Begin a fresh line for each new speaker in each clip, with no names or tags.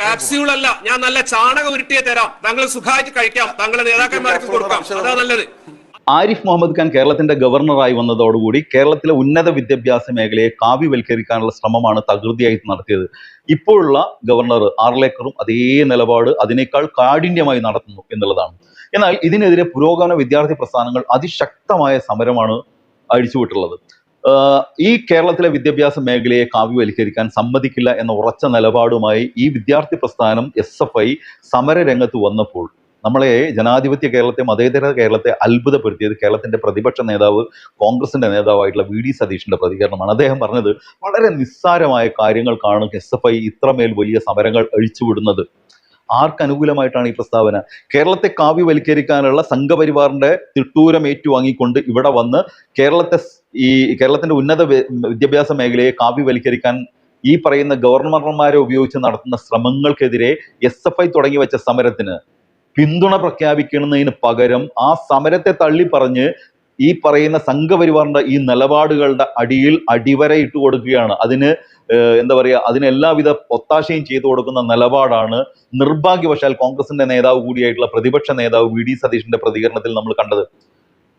Capsule അല്ല. ഞാൻ നല്ല ചാണകം ഉരുട്ടിയെ തരാം. താങ്കൾ സുഖമായിട്ട് കഴിക്കാം. താങ്കളെ നേതാക്കന്മാർക്ക് കൊടുക്കാം. അതാ നല്ലത്.
ആരിഫ് മുഹമ്മദ് ഖാൻ കേരളത്തിന്റെ ഗവർണറായി വന്നതോടുകൂടി കേരളത്തിലെ ഉന്നത വിദ്യാഭ്യാസ മേഖലയെ കാവ്യവൽക്കരിക്കാനുള്ള ശ്രമമാണ് തകൃതിയായി നടത്തിയത്. ഇപ്പോഴുള്ള ഗവർണർ ആർലേക്കറും അതേ നിലപാട് അതിനേക്കാൾ കാഠിന്യമായി നടത്തുന്നു എന്നുള്ളതാണ്. എന്നാൽ ഇതിനെതിരെ പുരോഗമന വിദ്യാർത്ഥി പ്രസ്ഥാനങ്ങൾ അതിശക്തമായ സമരമാണ് അഴിച്ചുവിട്ടുള്ളത്. ഈ കേരളത്തിലെ വിദ്യാഭ്യാസ മേഖലയെ കാവ്യവൽക്കരിക്കാൻ സമ്മതിക്കില്ല എന്ന ഉറച്ച നിലപാടുമായി ഈ വിദ്യാർത്ഥി പ്രസ്ഥാനം എസ് എഫ് ഐ വന്നപ്പോൾ നമ്മളെ ജനാധിപത്യ കേരളത്തെ മതേതര കേരളത്തെ അത്ഭുതപ്പെടുത്തിയത് കേരളത്തിന്റെ പ്രതിപക്ഷ നേതാവ് കോൺഗ്രസിന്റെ നേതാവായിട്ടുള്ള വി ഡി സതീഷിന്റെ പ്രതികരണമാണ്. അദ്ദേഹം പറഞ്ഞത് വളരെ നിസ്സാരമായ കാര്യങ്ങൾക്കാണ് എസ് എഫ് ഐ ഇത്രമേൽ വലിയ സമരങ്ങൾ അഴിച്ചുവിടുന്നത്. ആർക്കനുകൂലമായിട്ടാണ് ഈ പ്രസ്താവന? കേരളത്തെ കാവ്യവൽക്കരിക്കാനുള്ള സംഘപരിവാറിന്റെ തിട്ടൂരം ഏറ്റുവാങ്ങിക്കൊണ്ട് ഇവിടെ വന്ന് കേരളത്തെ ഈ കേരളത്തിന്റെ ഉന്നത വിദ്യാഭ്യാസ മേഖലയെ കാവ്യവൽക്കരിക്കാൻ ഈ പറയുന്ന ഗവർണർമാരെ ഉപയോഗിച്ച് നടത്തുന്ന ശ്രമങ്ങൾക്കെതിരെ എസ് എഫ് ഐ തുടങ്ങി വെച്ച സമരത്തിന് പിന്തുണ പ്രഖ്യാപിക്കുന്നതിന് പകരം ആ സമരത്തെ തള്ളി പറഞ്ഞ് ഈ പറയുന്ന സംഘപരിവാറിന്റെ ഈ നിലപാടുകളുടെ അടിയിൽ അടിവര ഇട്ട് കൊടുക്കുകയാണ്. അതിന് എന്താ പറയുക അതിന് എല്ലാവിധ ഒത്താശയും ചെയ്തു കൊടുക്കുന്ന നിലപാടാണ് നിർഭാഗ്യവശാൽ കോൺഗ്രസിന്റെ നേതാവ് കൂടിയായിട്ടുള്ള പ്രതിപക്ഷ നേതാവ് വി ഡി സതീഷിന്റെ പ്രതികരണത്തിൽ നമ്മൾ കണ്ടത്.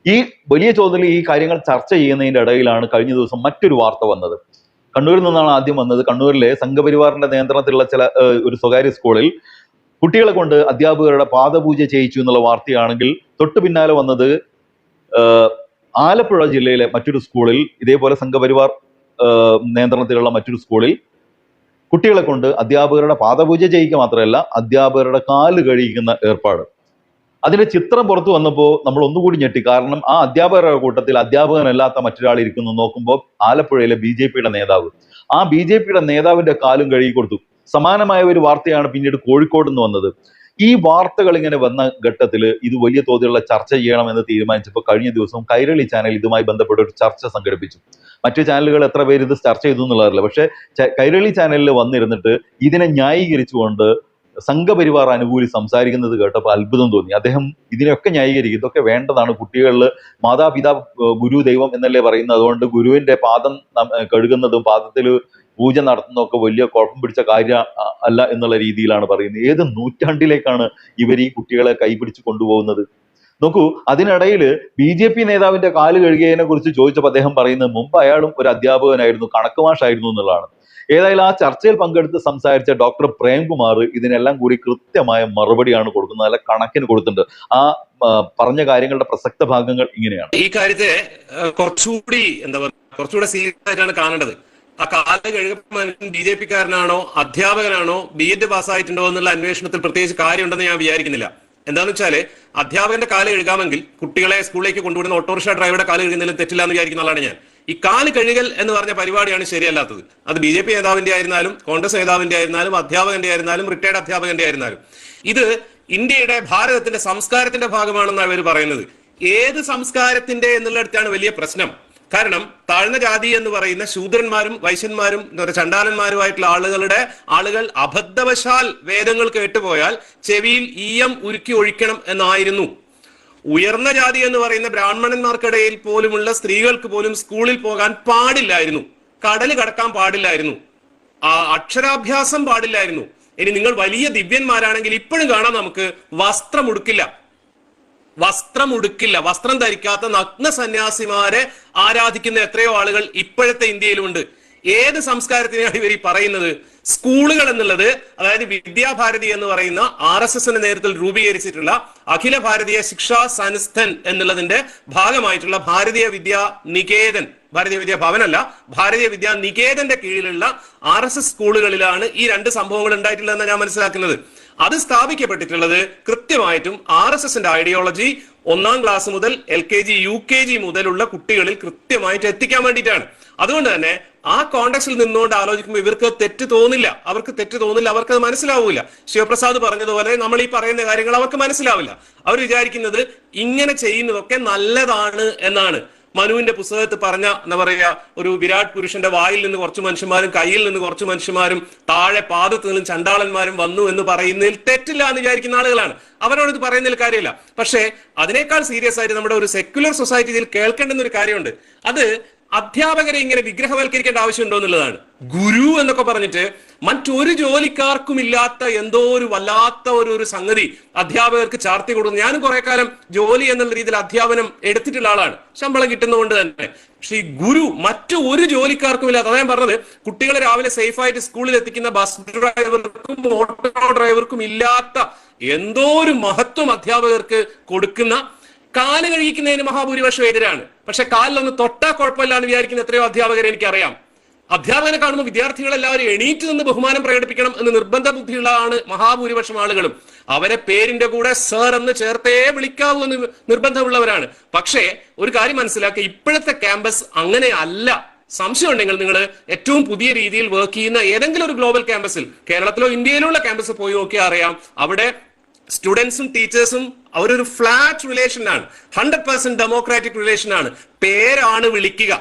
ഈ വലിയ ചോദ്യത്തിൽ ഈ കാര്യങ്ങൾ ചർച്ച ചെയ്യുന്നതിന്റെ ഇടയിലാണ് കഴിഞ്ഞ ദിവസം മറ്റൊരു വാർത്ത വന്നത്. കണ്ണൂരിൽ നിന്നാണ് ആദ്യം വന്നത്. കണ്ണൂരിലെ സംഘപരിവാറിന്റെ നിയന്ത്രണത്തിലുള്ള ചില ഒരു സ്വകാര്യ സ്കൂളിൽ കുട്ടികളെ കൊണ്ട് അധ്യാപകരുടെ പാദപൂജ ചെയ്യിച്ചു എന്നുള്ള വാർത്തയാണെങ്കിൽ തൊട്ടു പിന്നാലെ വന്നത് ആലപ്പുഴ ജില്ലയിലെ മറ്റൊരു സ്കൂളിൽ ഇതേപോലെ സംഘപരിവാർ നിയന്ത്രണത്തിലുള്ള മറ്റൊരു സ്കൂളിൽ കുട്ടികളെ കൊണ്ട് അധ്യാപകരുടെ പാദപൂജ ചെയ്യിക്കുക മാത്രമല്ല അധ്യാപകരുടെ കാൽ കഴിയിക്കുന്ന ഏർപ്പാട്. അതിന്റെ ചിത്രം പുറത്തു വന്നപ്പോൾ നമ്മൾ ഒന്നുകൂടി ഞെട്ടി. കാരണം ആ അധ്യാപകരുടെ കൂട്ടത്തിൽ അധ്യാപകനല്ലാത്ത മറ്റൊരാൾ ഇരിക്കുന്നു നോക്കുമ്പോൾ ആലപ്പുഴയിലെ ബി ജെ പിയുടെ നേതാവ്. ആ ബി ജെ പിയുടെ നേതാവിന്റെ കാലും കഴുകി കൊടുത്തു. സമാനമായ ഒരു വാർത്തയാണ് പിന്നീട് കോഴിക്കോട് നിന്ന് വന്നത്. ഈ വാർത്തകൾ ഇങ്ങനെ വന്ന ഘട്ടത്തിൽ ഇത് വലിയ തോതിലുള്ള ചർച്ച ചെയ്യണമെന്ന് തീരുമാനിച്ചപ്പോൾ കഴിഞ്ഞ ദിവസം കൈരളി ചാനൽ ഇതുമായി ബന്ധപ്പെട്ട ഒരു ചർച്ച സംഘടിപ്പിച്ചു. മറ്റു ചാനലുകൾ എത്ര പേര് ഇത് ചർച്ച ചെയ്തു എന്നുള്ളതല്ല. പക്ഷേ കൈരളി ചാനലിൽ വന്നിരുന്നിട്ട് ഇതിനെ ന്യായീകരിച്ചുകൊണ്ട് സംഘപരിവാർ അനുകൂലി സംസാരിക്കുന്നത് കേട്ടപ്പോൾ അത്ഭുതം തോന്നി. അദ്ദേഹം ഇതിനെയൊക്കെ ന്യായീകരിക്കും. ഇതൊക്കെ വേണ്ടതാണ്. കുട്ടികളിൽ മാതാപിതാ ഗുരു ദൈവം എന്നല്ലേ പറയുന്നത്. അതുകൊണ്ട് ഗുരുവിന്റെ പാദം കഴുകുന്നതും പാദത്തിൽ പൂജ നടത്തുന്നതൊക്കെ വലിയ കുഴപ്പം പിടിച്ച കാര്യം അല്ല എന്നുള്ള രീതിയിലാണ് പറയുന്നത്. ഏത് നൂറ്റാണ്ടിലേക്കാണ് ഇവർ ഈ കുട്ടികളെ കൈപിടിച്ച് കൊണ്ടുപോകുന്നത്? നോക്കൂ അതിനിടയിൽ ബി ജെ പി നേതാവിന്റെ കാൽ കഴുകിയതിനെ കുറിച്ച് ചോദിച്ചപ്പോൾ അദ്ദേഹം പറയുന്നത് മുമ്പ് അയാളും ഒരു അധ്യാപകനായിരുന്നു. കണക്ക് മാഷായിരുന്നു എന്നുള്ളതാണ്. ഏതായാലും ആ ചർച്ചയിൽ പങ്കെടുത്ത് സംസാരിച്ച ഡോക്ടർ പ്രേംകുമാർ ഇതിനെല്ലാം കൂടി കൃത്യമായ മറുപടിയാണ് കൊടുക്കുന്നത്. നല്ല കണക്കിന് കൊടുത്തിട്ടുണ്ട്. ആ പറഞ്ഞ കാര്യങ്ങളുടെ പ്രസക്ത ഭാഗങ്ങൾ ഇങ്ങനെയാണ്.
ഈ കാര്യത്തെ കുറച്ചുകൂടി എന്താ പറയുക കുറച്ചുകൂടി സീരിയസ് ആയിട്ടാണ് കാണേണ്ടത്. ആ കാല കഴുകപ്പൻ ബി ജെ പിക്കാരനാണോ അധ്യാപകനാണോ ബി എഡ് പാസ്സായിട്ടുണ്ടോ എന്നുള്ള അന്വേഷണത്തിൽ പ്രത്യേകിച്ച് കാര്യമുണ്ടെന്ന് ഞാൻ വിചാരിക്കുന്നില്ല. എന്താണെന്ന് വെച്ചാൽ അധ്യാപകന്റെ കാലം കഴുകാമെങ്കിൽ കുട്ടികളെ സ്കൂളിലേക്ക് കൊണ്ടുവിടുന്ന ഓട്ടോറിക്ഷ ഡ്രൈവറുടെ കാലം കഴുകുന്നതിലും തെറ്റില്ല എന്ന് വിചാരിക്കുന്ന ആളാണ് ഞാൻ. ഈ കാൽ കഴുകൽ എന്ന് പറഞ്ഞ പരിപാടിയാണ് ശരിയല്ലാത്തത്. അത് ബി ജെ പി നേതാവിന്റെ ആയിരുന്നാലും കോൺഗ്രസ് നേതാവിന്റെ ആയിരുന്നാലും അധ്യാപകന്റെ ആയിരുന്നാലും റിട്ടയർഡ് അധ്യാപകന്റെ ആയിരുന്നാലും. ഇത് ഇന്ത്യയുടെ ഭാരതത്തിന്റെ സംസ്കാരത്തിന്റെ ഭാഗമാണെന്നാണ് അവർ പറയുന്നത്. ഏത് സംസ്കാരത്തിന്റെ എന്നുള്ളിടത്താണ് വലിയ പ്രശ്നം. കാരണം താഴ്ന്ന ജാതി എന്ന് പറയുന്ന ശൂദ്രന്മാരും വൈശ്യന്മാരും എന്താ പറയുക ചണ്ടാലന്മാരുമായിട്ടുള്ള ആളുകളുടെ ആളുകൾ അബദ്ധവശാൽ വേദങ്ങൾ കേട്ടുപോയാൽ ചെവിയിൽ ഈയം ഉരുക്കി ഒഴിക്കണം എന്നായിരുന്നു. ഉയർന്ന ജാതി എന്ന് പറയുന്ന ബ്രാഹ്മണന്മാർക്കിടയിൽ പോലുമുള്ള സ്ത്രീകൾക്ക് പോലും സ്കൂളിൽ പോകാൻ പാടില്ലായിരുന്നു. കടൽ കടക്കാൻ പാടില്ലായിരുന്നു. ആ അക്ഷരാഭ്യാസം പാടില്ലായിരുന്നു. ഇനി നിങ്ങൾ വലിയ ദിവ്യന്മാരാണെങ്കിൽ ഇപ്പോഴും കാണാം നമുക്ക് വസ്ത്രം ഉടുക്കില്ല. വസ്ത്രം ഉടുക്കില്ല. വസ്ത്രം ധരിക്കാത്ത നഗ്ന സന്യാസിമാരെ ആരാധിക്കുന്ന എത്രയോ ആളുകൾ ഇപ്പോഴത്തെ ഇന്ത്യയിലുണ്ട്. ഏത് സംസ്കാരത്തിനെയാണ് ഇവർ ഈ പറയുന്നത്? സ്കൂളുകൾ എന്നുള്ളത് അതായത് വിദ്യാഭാരതി എന്ന് പറയുന്ന ആർ എസ് എസിന്റെ നേതൃത്വത്തിൽ രൂപീകരിച്ചിട്ടുള്ള അഖില ഭാരതീയ ശിക്ഷാ സൻസ്ഥൻ എന്നുള്ളതിന്റെ ഭാഗമായിട്ടുള്ള ഭാരതീയ വിദ്യാ നികേതൻ ഭാരതീയ വിദ്യാ ഭവനല്ല ഭാരതീയ വിദ്യാ നികേതന്റെ കീഴിലുള്ള ആർ എസ് എസ് സ്കൂളുകളിലാണ് ഈ രണ്ട് സംഭവങ്ങൾ ഉണ്ടായിട്ടുള്ളതെന്ന് ഞാൻ മനസ്സിലാക്കുന്നത്. അത് സ്ഥാപിക്കപ്പെട്ടിട്ടുള്ളത് കൃത്യമായിട്ടും ആർ എസ് എസിന്റെ ഐഡിയോളജി ഒന്നാം ക്ലാസ് മുതൽ L K G U K G മുതലുള്ള കുട്ടികളിൽ കൃത്യമായിട്ട് എത്തിക്കാൻ വേണ്ടിയിട്ടാണ്. അതുകൊണ്ട് തന്നെ ആ കോണ്ടക്സിൽ നിന്നുകൊണ്ട് ആലോചിക്കുമ്പോൾ ഇവർക്ക് തെറ്റ് തോന്നില്ല. അവർക്ക് തെറ്റ് തോന്നില്ല അവർക്ക് അത് മനസ്സിലാവൂല. ശിവപ്രസാദ് പറഞ്ഞതുപോലെ നമ്മൾ ഈ പറയുന്ന കാര്യങ്ങൾ അവർക്ക് മനസ്സിലാവില്ല. അവർ വിചാരിക്കുന്നത് ഇങ്ങനെ ചെയ്യുന്നതൊക്കെ നല്ലതാണ് എന്നാണ്. മനുവിന്റെ പുസ്തകത്തിൽ പറഞ്ഞ എന്താ പറയുക ഒരു വിരാട് പുരുഷന്റെ വായിൽ നിന്ന് കുറച്ച് മനുഷ്യന്മാരും കയ്യിൽ നിന്ന് കുറച്ച് മനുഷ്യന്മാരും താഴെ പാദത്ത് നിന്നും ചണ്ടാളന്മാരും വന്നു എന്ന് പറയുന്നതിൽ തെറ്റില്ല എന്ന് വിചാരിക്കുന്ന ആളുകളാണ്. അവരോട് ഇത് പറയുന്നതിൽ കാര്യമില്ല. പക്ഷേ അതിനേക്കാൾ സീരിയസ് ആയിട്ട് നമ്മുടെ ഒരു സെക്യുലർ സൊസൈറ്റിയിൽ കേൾക്കേണ്ടുന്ന ഒരു കാര്യമുണ്ട്. അത് അധ്യാപകരെ ഇങ്ങനെ വിഗ്രഹവൽക്കരിക്കേണ്ട ആവശ്യമുണ്ടോ എന്നുള്ളതാണ്. ഗുരു എന്നൊക്കെ പറഞ്ഞിട്ട് മറ്റൊരു ജോലിക്കാർക്കും ഇല്ലാത്ത എന്തോ ഒരു വല്ലാത്ത ഒരു ഒരു സംഗതി അധ്യാപകർക്ക് ചാർത്തി കൊടുക്കുന്നു. ഞാനും കുറെ കാലം ജോലി എന്നുള്ള രീതിയിൽ അധ്യാപനം എടുത്തിട്ടുള്ള ആളാണ്. ശമ്പളം കിട്ടുന്നതുകൊണ്ട് തന്നെ. പക്ഷെ ഈ ഗുരു മറ്റു ഒരു ജോലിക്കാർക്കും ഇല്ലാത്ത അതാ ഞാൻ പറഞ്ഞത് കുട്ടികളെ രാവിലെ സേഫ് ആയിട്ട് സ്കൂളിൽ എത്തിക്കുന്ന ബസ് ഡ്രൈവർക്കും ഓട്ടോ ഡ്രൈവർക്കും ഇല്ലാത്ത എന്തോ ഒരു മഹത്വം അധ്യാപകർക്ക് കൊടുക്കുന്ന കാൽ കഴിക്കുന്നതിന് മഹാഭൂരിപക്ഷം എതിരാണ്. പക്ഷെ കാലിലൊന്ന് തൊട്ടാ കുഴപ്പമില്ലാന്ന് വിചാരിക്കുന്ന എത്രയോ അധ്യാപകരെ എനിക്കറിയാം. അധ്യാപകനെ കാണുമ്പോൾ വിദ്യാർത്ഥികളെല്ലാവരും എണീറ്റ് നിന്ന് ബഹുമാനം പ്രകടിപ്പിക്കണം എന്ന് നിർബന്ധ ബുദ്ധിയുള്ളതാണ് മഹാഭൂരിപക്ഷം ആളുകളും. അവരെ പേരിന്റെ കൂടെ സർ എന്ന് ചേർത്തേ വിളിക്കാവൂ എന്ന് നിർബന്ധമുള്ളവരാണ്. പക്ഷേ ഒരു കാര്യം മനസ്സിലാക്കുക ഇപ്പോഴത്തെ ക്യാമ്പസ് അങ്ങനെ അല്ല. സംശയം ഉണ്ടെങ്കിൽ നിങ്ങൾ ഏറ്റവും പുതിയ രീതിയിൽ വർക്ക് ചെയ്യുന്ന ഏതെങ്കിലും ഒരു ഗ്ലോബൽ ക്യാമ്പസിൽ കേരളത്തിലോ ഇന്ത്യയിലോ ഉള്ള ക്യാമ്പസ് പോയി നോക്കിയാൽ അറിയാം. അവിടെ സ്റ്റുഡൻസും ടീച്ചേഴ്സും അവരൊരു ഫ്ലാറ്റ് റിലേഷൻ ആണ്. ഹൺഡ്രഡ് പെർസെന്റ് ഡെമോക്രാറ്റിക് റിലേഷൻ ആണ്. പേരാണ് വിളിക്കുക.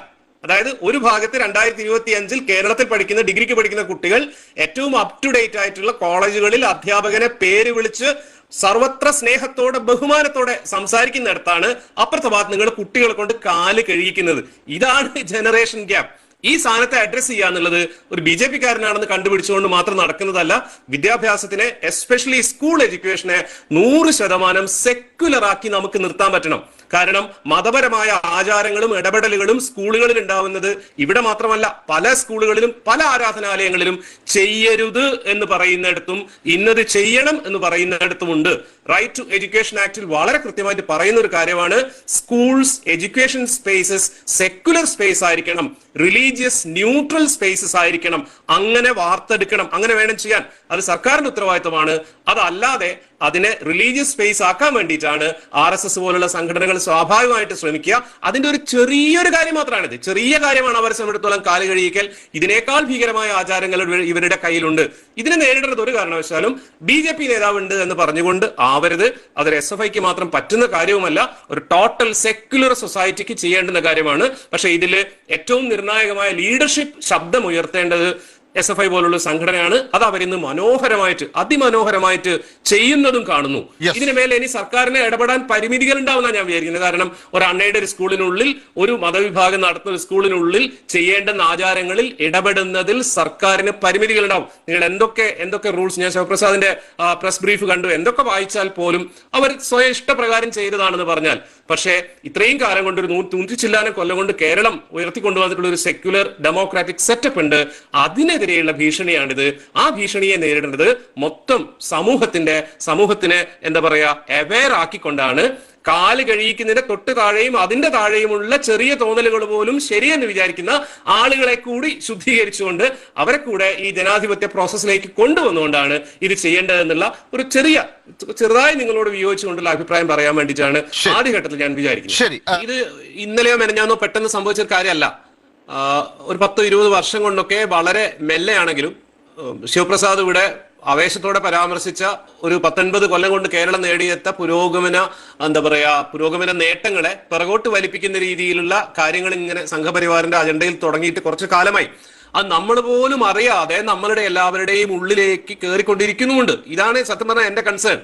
അതായത് ഒരു ഭാഗത്ത് രണ്ടായിരത്തി ഇരുപത്തി അഞ്ചിൽ കേരളത്തിൽ പഠിക്കുന്ന ഡിഗ്രിക്ക് പഠിക്കുന്ന കുട്ടികൾ ഏറ്റവും അപ് ടു ഡേറ്റ് ആയിട്ടുള്ള കോളേജുകളിൽ അധ്യാപകനെ പേര് വിളിച്ച് സർവത്ര സ്നേഹത്തോടെ ബഹുമാനത്തോടെ സംസാരിക്കുന്നിടത്താണ് അപ്പുറത്തെ ഭാഗത്ത് നിങ്ങൾ കുട്ടികളെ കൊണ്ട് കാൽ കഴിയിക്കുന്നത് ഇതാണ് ജനറേഷൻ ഗ്യാപ്പ് ഈ സ്ഥാനത്തെ അഡ്രസ് ചെയ്യുക എന്നുള്ളത് ഒരു ബി ജെ പി കാരനാണെന്ന് കണ്ടുപിടിച്ചുകൊണ്ട് മാത്രം നടക്കുന്നതല്ല വിദ്യാഭ്യാസത്തിനെ എസ്പെഷ്യലി സ്കൂൾ എഡ്യൂക്കേഷനെ നൂറ് ശതമാനം സെക്യുലർ ആക്കി നമുക്ക് നിർത്താൻ പറ്റണം. കാരണം മതപരമായ ആചാരങ്ങളും ഇടപെടലുകളും സ്കൂളുകളിൽ ഉണ്ടാവുന്നത് ഇവിടെ മാത്രമല്ല പല സ്കൂളുകളിലും പല ആരാധനാലയങ്ങളിലും ചെയ്യരുത് എന്ന് പറയുന്നിടത്തും ഇന്നത് ചെയ്യണം എന്ന് പറയുന്നിടത്തും ഉണ്ട് റൈറ്റ് ടു എഡ്യൂക്കേഷൻ ആക്ടിൽ വളരെ കൃത്യമായിട്ട് പറയുന്ന ഒരു കാര്യമാണ് schools education spaces secular space ആയിരിക്കണം. റിലീജിയസ് ന്യൂട്രൽ സ്പേസസ് ആയിരിക്കണം. അങ്ങനെ വാർത്തെടുക്കണം. അങ്ങനെ വേണം ചെയ്യാൻ. അത് സർക്കാരിന്റെ ഉത്തരവാദിത്തമാണ് അതല്ലാതെ അതിനെ റിലീജിയസ് സ്പേസ് ആക്കാൻ വേണ്ടിയിട്ടാണ് ആർ എസ് എസ് പോലുള്ള സംഘടനകൾ സ്വാഭാവികമായിട്ട് ശ്രമിക്കുക. അതിന്റെ ഒരു ചെറിയൊരു കാര്യം മാത്രമാണിത്. ചെറിയ കാര്യമാണ് അവരെ സംബന്ധിച്ചിടത്തോളം കാൽ കഴിയിക്കൽ ഇതിനേക്കാൾ ഭീകരമായ ആചാരങ്ങൾ ഇവരുടെ കയ്യിലുണ്ട്. ഇതിനെ നേരിടേണ്ടത് ഒരു കാരണവശാലും ബി ജെ പി നേതാവുണ്ട് എന്ന് പറഞ്ഞുകൊണ്ട് ആവരുത്. അതൊരു എസ് എഫ് ഐക്ക് മാത്രം പറ്റുന്ന കാര്യവുമല്ല. ഒരു ടോട്ടൽ സെക്യുലർ സൊസൈറ്റിക്ക് ചെയ്യേണ്ടുന്ന കാര്യമാണ്. പക്ഷെ ഇതിൽ ഏറ്റവും നിർണായകമായ ലീഡർഷിപ്പ് ശബ്ദം ഉയർത്തേണ്ടത് എസ് എഫ് ഐ പോലുള്ള സംഘടനയാണ് അത് അവരിന്ന് മനോഹരമായിട്ട് അതിമനോഹരമായിട്ട് ചെയ്യുന്നതും കാണുന്നു. ഇതിനു മേലെ ഇനി സർക്കാരിനെ ഇടപെടാൻ പരിമിതികൾ ഉണ്ടാവുന്ന ഞാൻ വിചാരിക്കുന്നത്. കാരണം ഒരു അണ്ണയുടെ ഒരു സ്കൂളിനുള്ളിൽ ഒരു മതവിഭാഗം നടത്തുന്ന ഒരു സ്കൂളിനുള്ളിൽ ചെയ്യേണ്ടുന്ന ആചാരങ്ങളിൽ ഇടപെടുന്നതിൽ സർക്കാരിന് പരിമിതികൾ ഉണ്ടാവും നിങ്ങൾ എന്തൊക്കെ എന്തൊക്കെ റൂൾസ് ഞാൻ ശിവപ്രസാദിന്റെ പ്രസ് ബ്രീഫ് കണ്ടു. എന്തൊക്കെ വായിച്ചാൽ പോലും അവർ സ്വയം ഇഷ്ടപ്രകാരം ചെയ്തതാണെന്ന് പറഞ്ഞാൽ പക്ഷേ ഇത്രയും കാലം കൊണ്ട് ഒരു നൂറ്റി ചില്ലാനം കൊല്ലം കൊണ്ട് കേരളം ഉയർത്തിക്കൊണ്ടുവന്നിട്ടുള്ള ഒരു സെക്യുലർ ഡെമോക്രാറ്റിക് സെറ്റപ്പ് ഉണ്ട്. അതിനെതിരെയുള്ള ഭീഷണിയാണിത്. ആ ഭീഷണിയെ നേരിടേണ്ടത് മൊത്തം സമൂഹത്തിന്റെ സമൂഹത്തിനെ എന്താ പറയാ അവെയർ ആക്കിക്കൊണ്ടാണ്. കാൽ കഴിയിക്കുന്നതിന്റെ തൊട്ട് താഴെയും അതിന്റെ താഴെയുമുള്ള ചെറിയ തോന്നലുകൾ പോലും ശരിയെന്ന് വിചാരിക്കുന്ന ആളുകളെ കൂടി ശുദ്ധീകരിച്ചുകൊണ്ട് അവരെ കൂടെ ഈ ജനാധിപത്യ പ്രോസസ്സിലേക്ക് കൊണ്ടുവന്നുകൊണ്ടാണ് ഇത് ചെയ്യേണ്ടതെന്നുള്ള ഒരു ചെറിയ ചെറുതായി നിങ്ങളോട് വിയോജിച്ചുകൊണ്ടുള്ള അഭിപ്രായം പറയാൻ വേണ്ടിയിട്ടാണ്. ആദ്യഘട്ടത്തിൽ ഞാൻ വിചാരിക്കുന്നത്. ഇത് ഇന്നലെയോ മെനഞ്ഞാന്നോ പെട്ടെന്ന് സംഭവിച്ച ഒരു കാര്യമല്ല. ഒരു പത്ത് ഇരുപത് വർഷം കൊണ്ടൊക്കെ വളരെ മെല്ലെയാണെങ്കിലും ശിവപ്രസാദ് ഇവിടെ ആവേശത്തോടെ പരാമർശിച്ച ഒരു പത്തൊൻപത് കൊല്ലം കൊണ്ട് കേരളം നേടിയെത്ത പുരോഗമന എന്താ പറയാ പുരോഗമന നേട്ടങ്ങളെ പിറകോട്ട് വലിപ്പിക്കുന്ന രീതിയിലുള്ള കാര്യങ്ങൾ ഇങ്ങനെ സംഘപരിവാറിന്റെ അജണ്ടയിൽ തുടങ്ങിയിട്ട് കുറച്ച് കാലമായി. അത് നമ്മൾ പോലും അറിയാതെ നമ്മളുടെ എല്ലാവരുടെയും ഉള്ളിലേക്ക് കയറിക്കൊണ്ടിരിക്കുന്നുമുണ്ട് ഇതാണ് സത്യം പറഞ്ഞാൽ എന്റെ കൺസേൺ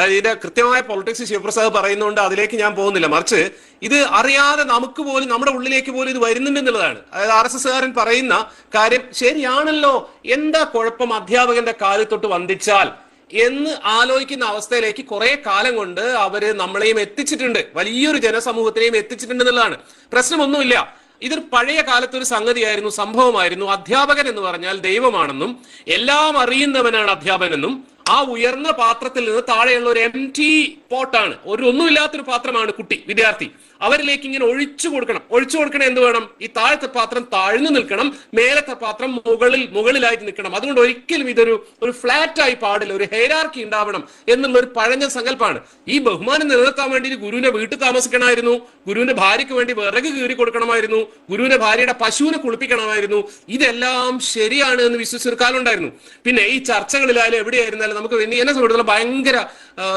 ഇതിന്റെ കൃത്യമായ പൊളിറ്റിക്സ് ശിവപ്രസാദ് പറയുന്നതുകൊണ്ട് അതിലേക്ക് ഞാൻ പോകുന്നില്ല. മറിച്ച് ഇത് അറിയാതെ നമുക്ക് പോലും നമ്മുടെ ഉള്ളിലേക്ക് പോലും ഇത് വരുന്നുണ്ട് എന്നുള്ളതാണ്. അതായത് ആർ എസ് എസ്കാരൻ പറയുന്ന കാര്യം ശരിയാണല്ലോ. എന്താ കുഴപ്പം അധ്യാപകന്റെ കാലിൽ തൊട്ട് വന്ദിച്ചാൽ എന്ന് ആലോചിക്കുന്ന അവസ്ഥയിലേക്ക് കുറെ കാലം കൊണ്ട് അവർ നമ്മളെയും എത്തിച്ചിട്ടുണ്ട്. വലിയൊരു ജനസമൂഹത്തിനെയും എത്തിച്ചിട്ടുണ്ട് എന്നുള്ളതാണ്. പ്രശ്നമൊന്നുമില്ല. ഇതൊരു പഴയ കാലത്ത് ഒരു സംഗതിയായിരുന്നു സംഭവമായിരുന്നു. അധ്യാപകൻ എന്ന് പറഞ്ഞാൽ ദൈവമാണെന്നും എല്ലാം അറിയുന്നവനാണ് അധ്യാപകനെന്നും ആ ഉയർന്ന പാത്രത്തിൽ നിന്ന് താഴെയുള്ള ഒരു എം ടി പോട്ടാണ് ഒരു ഒന്നുമില്ലാത്തൊരു പാത്രമാണ് കുട്ടി വിദ്യാർത്ഥി. അവരിലേക്ക് ഇങ്ങനെ ഒഴിച്ചു കൊടുക്കണം. ഒഴിച്ചു കൊടുക്കണം എന്ത് വേണം? ഈ താഴത്തെ പാത്രം താഴ്ന്നു നിൽക്കണം മേലത്തെ പാത്രം മുകളിൽ മുകളിലായിട്ട് നിൽക്കണം. അതുകൊണ്ട് ഒരിക്കലും ഇതൊരു ഒരു ഫ്ലാറ്റ് ആയി പാടില്ല ഒരു ഹെയറാർക്കി ഉണ്ടാവണം എന്നുള്ള ഒരു പഴഞ്ഞ സങ്കല്പമാണ് ഈ ബഹുമാനം നിലനിർത്താൻ വേണ്ടി ഗുരുവിന്റെ വീട്ടിൽ താമസിക്കണമായിരുന്നു ഗുരുവിന്റെ ഭാര്യയ്ക്ക് വേണ്ടി വിറക് കീറി കൊടുക്കണമായിരുന്നു ഗുരുവിന്റെ ഭാര്യയുടെ പശുവിനെ കുളിപ്പിക്കണമായിരുന്നു. ഇതെല്ലാം ശരിയാണ് എന്ന് വിശ്വസിച്ചൊരു കാലം ഉണ്ടായിരുന്നു. പിന്നെ ഈ ചർച്ചകളിലായാലും എവിടെയായിരുന്നാലും നമുക്ക് എന്നെ സംബന്ധിച്ചിടത്തോളം ഭയങ്കര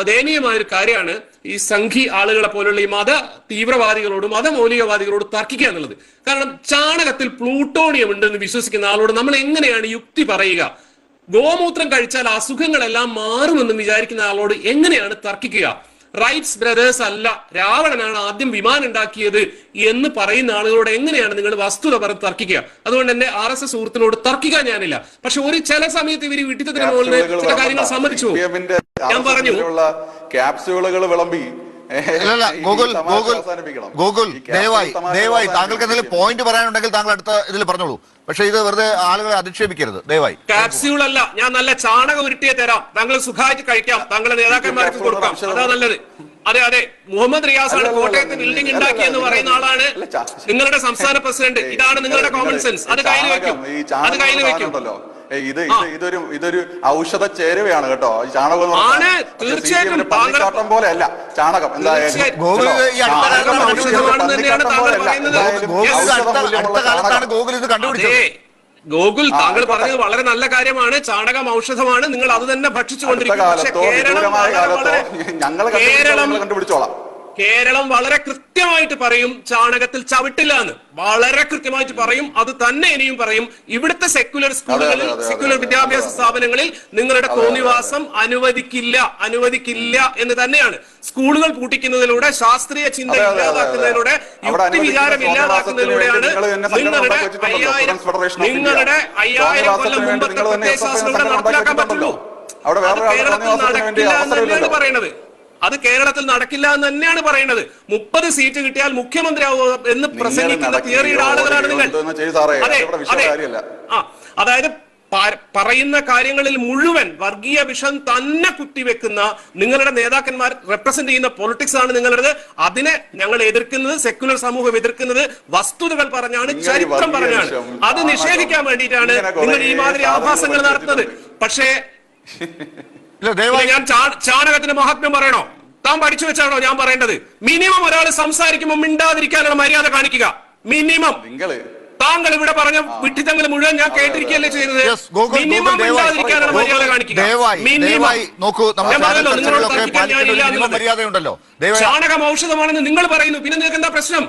ദയനീയമായ ഒരു കാര്യമാണ് ഈ സംഘി ആളുകളെ പോലുള്ള ഈ മത തീവ്രവാദികളോട് മതമൗലികവാദികളോട് തർക്കിക്കുക എന്നുള്ളത്. കാരണം ചാണകത്തിൽ പ്ലൂട്ടോണിയം ഉണ്ടെന്ന് വിശ്വസിക്കുന്ന ആളോട് നമ്മൾ എങ്ങനെയാണ് യുക്തി പറയുക? ഗോമൂത്രം കഴിച്ചാൽ അസുഖങ്ങളെല്ലാം മാറുമെന്ന് വിചാരിക്കുന്ന ആളോട് എങ്ങനെയാണ് തർക്കിക്കുക? റൈറ്റ്സ് ബ്രദേഴ്സ് അല്ല. രാവണനാണ് ആദ്യം വിമാനം ഉണ്ടാക്കിയത് എന്ന് പറയുന്ന ആളുകളോട് എങ്ങനെയാണ് നിങ്ങൾ വസ്തുത പറഞ്ഞ് തർക്കിക്കുക? അതുകൊണ്ട് എന്റെ ആർ എസ് എസ് സുഹൃത്തിനോട് തർക്കിക്കാൻ ഞാനില്ല. പക്ഷെ ഒരു ചില സമയത്ത് ഇവർ വിട്ടിത്തത്തിന് ചില കാര്യങ്ങൾ. സമ്മതിച്ചു. ഞാൻ പറഞ്ഞു.
ക്യാപ്സ്യൂളുകൾ വിളമ്പി.
ഗൂഗിൾ ഗൂഗിൾ ഗൂഗിൾ ദയവായി ദയവായി താങ്കൾക്ക് എന്തെങ്കിലും പോയിന്റ് പറയാനുണ്ടെങ്കിൽ താങ്കൾ അടുത്ത ഇതിൽ പറഞ്ഞോളൂ. പക്ഷെ ഇത് വെറുതെ ആളുകളെ അധിക്ഷേപിക്കരുത്. ദയവായി.
കാപ്സ്യൂൾ അല്ല. ഞാൻ നല്ല ചാണകം ഉരുട്ടിയെ തരാം. താങ്കൾ സുഖമായിട്ട് കഴിക്കാം. താങ്കളുടെ നേതാക്കന്മാർക്ക് കൊടുക്കാം. അതാ നല്ലത്. അതെ അതെ. മുഹമ്മദ് റിയാസാണ്
അല്ല,
കോട്ടയത്ത് ബിൽഡിംഗ് ഉണ്ടാക്കി എന്ന് പറയുന്ന ആളാണ് നിങ്ങളുടെ സംസ്ഥാന പ്രസിഡന്റ് ഇതാണ് നിങ്ങളുടെ കോമൺ സെൻസ് അത് കയ്യിൽ വെക്കും. അത് കയ്യിൽ വെക്കും.
ഇത് ഇത് ഇതൊരു ഇതൊരു ഔഷധ ചേരുവയാണ് കേട്ടോ. ഈ ചാണകം
തീർച്ചയായിട്ടും.
പന്നിക്കാട്ടം പോലെ അല്ല ചാണകം. എന്തായാലും
ഗൂഗിൾ ഇത്. കണ്ടുപിടിച്ചത്
ഗോകുൽ താങ്കൾ. പറഞ്ഞത് വളരെ നല്ല കാര്യമാണ്. ചാണകം ഔഷധമാണ്. നിങ്ങൾ അത് തന്നെ ഭക്ഷിച്ചുകൊണ്ടിരിക്കുന്നു പക്ഷേ കേരളം കേരളം
കണ്ടുപിടിച്ചോളാം.
കേരളം വളരെ കൃത്യമായിട്ട് പറയും ചാണകത്തിൽ ചവിട്ടില്ല എന്ന്. വളരെ കൃത്യമായിട്ട് പറയും അത് തന്നെ ഇനിയും പറയും. ഇവിടുത്തെ സെക്യുലർ സ്കൂളുകളിൽ സെക്യുലർ വിദ്യാഭ്യാസ സ്ഥാപനങ്ങളിൽ നിങ്ങളുടെ തോന്നിവാസം അനുവദിക്കില്ല അനുവദിക്കില്ല എന്ന് തന്നെയാണ്. സ്കൂളുകൾ പൂട്ടിക്കുന്നതിലൂടെ ശാസ്ത്രീയ ചിന്ത. ഇല്ലാതാക്കുന്നതിലൂടെ യുക്തി വിചാരം ഇല്ലാതാക്കുന്നതിലൂടെയാണ് നിങ്ങളുടെ അയ്യായിരം. നിങ്ങളുടെ അയ്യായിരം കൊല്ലം മുമ്പത്തെ പ്രത്യയശാസ്ത്രം ഇവിടെ നടപ്പിലാക്കാൻ പറ്റുള്ളൂ. അത് കേരളത്തിൽ നടക്കില്ല എന്ന് തന്നെയാണ്
അവസരമില്ലല്ലോ.
പറയുന്നത്. അത് കേരളത്തിൽ നടക്കില്ല എന്ന് തന്നെയാണ് പറയുന്നത്. മുപ്പത് സീറ്റ് കിട്ടിയാൽ മുഖ്യമന്ത്രി ആവുക എന്ന് പ്രസംഗിക്കുന്ന തിയറിയുടെ ആളുകളാണ് നിങ്ങൾ. അതെ അതെ. ആ അതായത് പറയുന്ന കാര്യങ്ങളിൽ മുഴുവൻ വർഗീയ വിഷം തന്നെ കുത്തിവെക്കുന്ന നിങ്ങളുടെ നേതാക്കന്മാർ റെപ്രസെന്റ് ചെയ്യുന്ന പൊളിറ്റിക്സ് ആണ് നിങ്ങളുടെ അതിനെ ഞങ്ങൾ എതിർക്കുന്നത് സെക്യുലർ സമൂഹം എതിർക്കുന്നത് വസ്തുതകൾ പറഞ്ഞാണ് ചരിത്രം പറഞ്ഞാണ്. അത് നിഷേധിക്കാൻ വേണ്ടിയിട്ടാണ് നിങ്ങൾ ഈ മാതിരി ആഭാസങ്ങൾ നടത്തുന്നത്. പക്ഷേ ഞാൻ ചാണകത്തിന്റെ മഹാത്മ്യം പറയണോ? താൻ പഠിച്ചു വെച്ചാണോ ഞാൻ പറയേണ്ടത്? മിനിമം ഒരാൾ സംസാരിക്കുമ്പോൾ മിണ്ടാതിരിക്കാനുള്ള മര്യാദ കാണിക്കുക. മിനിമം. താങ്കൾ ഇവിടെ പറഞ്ഞ വിട്ടിത്തങ്ങൾ മുഴുവൻ ഞാൻ കേട്ടിരിക്കുകയല്ലേ ചെയ്യുന്നത് മിനിമം മിണ്ടാതിരിക്കാനുള്ള മര്യാദ കാണിക്കുക. മിനിമം. ചാണകം ഔഷധമാണെന്ന് നിങ്ങൾ പറയുന്നു. പിന്നെ നിങ്ങൾക്ക് എന്താ പ്രശ്നം?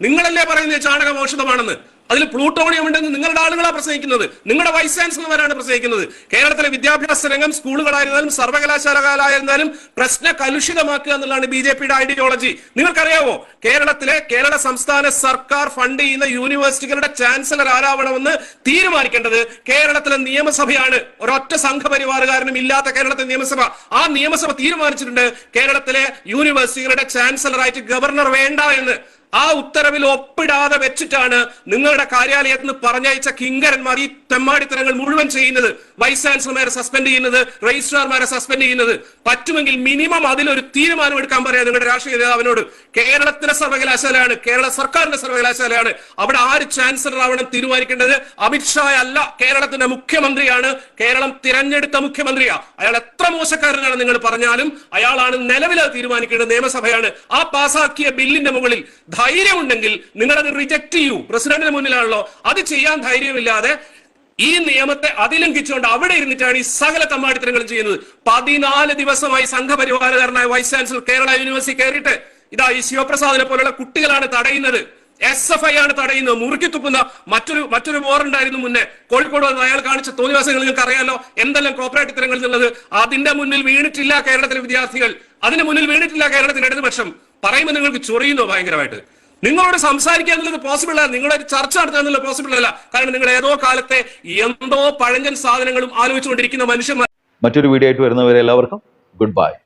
നിങ്ങളല്ലേ പറയുന്നത് ചാണകം ഔഷധമാണെന്ന്? അതിൽ പ്ലൂട്ടോണിയം ഉണ്ടെന്ന് നിങ്ങളുടെ ആളുകളാണ് പ്രസംഗിക്കുന്നത്. നിങ്ങളുടെ വൈസ് ചാൻസലർമാരാണ് പ്രസംഗിക്കുന്നത്. കേരളത്തിലെ വിദ്യാഭ്യാസ രംഗം സ്കൂളുകളായിരുന്നാലും സർവകലാശാലകളായിരുന്നാലും പ്രശ്ന കലുഷിതമാക്കുക എന്നുള്ളതാണ് ബി ജെ പിയുടെ ഐഡിയോളജി നിങ്ങൾക്കറിയാവോ? കേരളത്തിലെ കേരള സംസ്ഥാന സർക്കാർ ഫണ്ട് ചെയ്യുന്ന യൂണിവേഴ്സിറ്റികളുടെ ചാൻസലർ ആരാവണമെന്ന് തീരുമാനിക്കേണ്ടത് കേരളത്തിലെ നിയമസഭയാണ്. ഒരൊറ്റ സംഘപരിവാറുകാരനും ഇല്ലാത്ത കേരളത്തിലെ നിയമസഭ. ആ നിയമസഭ തീരുമാനിച്ചിട്ടുണ്ട് കേരളത്തിലെ യൂണിവേഴ്സിറ്റികളുടെ ചാൻസലറായിട്ട് ഗവർണർ വേണ്ട എന്ന്. ആ ഉത്തരവിൽ ഒപ്പിടാതെ വെച്ചിട്ടാണ് നിങ്ങളുടെ കാര്യാലയത്തിൽ നിന്ന് പറഞ്ഞയച്ച കിങ്കരന്മാർ ഈ തെമ്മാടിത്തരങ്ങൾ മുഴുവൻ ചെയ്യുന്നത്. വൈസ് ചാൻസലർമാരെ സസ്പെൻഡ് ചെയ്യുന്നത് രജിസ്ട്രാർമാരെ സസ്പെൻഡ് ചെയ്യുന്നത്. പറ്റുമെങ്കിൽ മിനിമം അതിലൊരു തീരുമാനം എടുക്കാൻ പറയാം നിങ്ങളുടെ രാഷ്ട്രീയ നേതാവിനോട്. കേരളത്തിലെ സർവകലാശാലയാണ് കേരള സർക്കാരിന്റെ സർവകലാശാലയാണ്. അവിടെ ആര് ചാൻസലർ ആവണം തീരുമാനിക്കേണ്ടത്? അമിത്ഷാ അല്ല കേരളത്തിന്റെ മുഖ്യമന്ത്രിയാണ്. കേരളം തിരഞ്ഞെടുത്ത മുഖ്യമന്ത്രിയാ. അയാൾ എത്ര മോശക്കാരനാണ് നിങ്ങൾ പറഞ്ഞാലും അയാളാണ് നിലവിൽ അത് തീരുമാനിക്കേണ്ടത് നിയമസഭയാണ്. ആ പാസാക്കിയ ബില്ലിന്റെ മുകളിൽ ധൈര്യമുണ്ടെങ്കിൽ നിങ്ങളത് റിജക്ട് ചെയ്യൂ. പ്രസിഡന്റിന് മുന്നിലാണല്ലോ. അത് ചെയ്യാൻ ധൈര്യമില്ലാതെ ഈ നിയമത്തെ അതിലംഘിച്ചുകൊണ്ട് അവിടെ ഇരുന്നിട്ടാണ് ഈ സകല തമ്മാടിത്തരങ്ങളും ചെയ്യുന്നത്. പതിനാല് ദിവസമായി സംഘപരിവാരകാരനായ വൈസ് ചാൻസലർ കേരള യൂണിവേഴ്സിറ്റി കയറിയിട്ട് ഇതാ ഈ ശിവപ്രസാദിനെ പോലുള്ള കുട്ടികളാണ് തടയുന്നത്. എസ് എഫ് ഐ ആണ് തടയുന്നത്. മുറുക്കി തുപ്പുന്ന മറ്റൊരു മറ്റൊരു ബോറുണ്ടായിരുന്നു മുന്നേ. കോഴിക്കോട് വന്ന് അയാൾ കാണിച്ച തോന്നിവാസങ്ങൾ നിങ്ങൾക്ക് അറിയാലോ? എന്തെല്ലാം കോപ്പറേറ്റ് ഇത്തരങ്ങൾ എന്നുള്ളത് അതിന്റെ മുന്നിൽ വീണിട്ടില്ല കേരളത്തിലെ വിദ്യാർത്ഥികൾ. അതിന് മുന്നിൽ വീണിട്ടില്ല കേരളത്തിന്റെ ഇടതുപക്ഷം. പറയുമ്പോൾ നിങ്ങൾക്ക് ചൊറിയുന്നു ഭയങ്കരമായിട്ട്. നിങ്ങളോട് സംസാരിക്കുക എന്നുള്ളത് പോസിബിൾ അല്ല. നിങ്ങളൊരു ചർച്ച നടത്തുക എന്നുള്ളത് പോസിബിൾ അല്ല. കാരണം നിങ്ങൾ ഏതോ കാലത്തെ എന്തോ പഴഞ്ചൻ സാധനങ്ങളും ആലോചിച്ചുകൊണ്ടിരിക്കുന്ന മനുഷ്യന്മാർ
മറ്റൊരു വീഡിയോ ആയിട്ട് വരുന്നവരെ എല്ലാവർക്കും ഗുഡ് ബൈ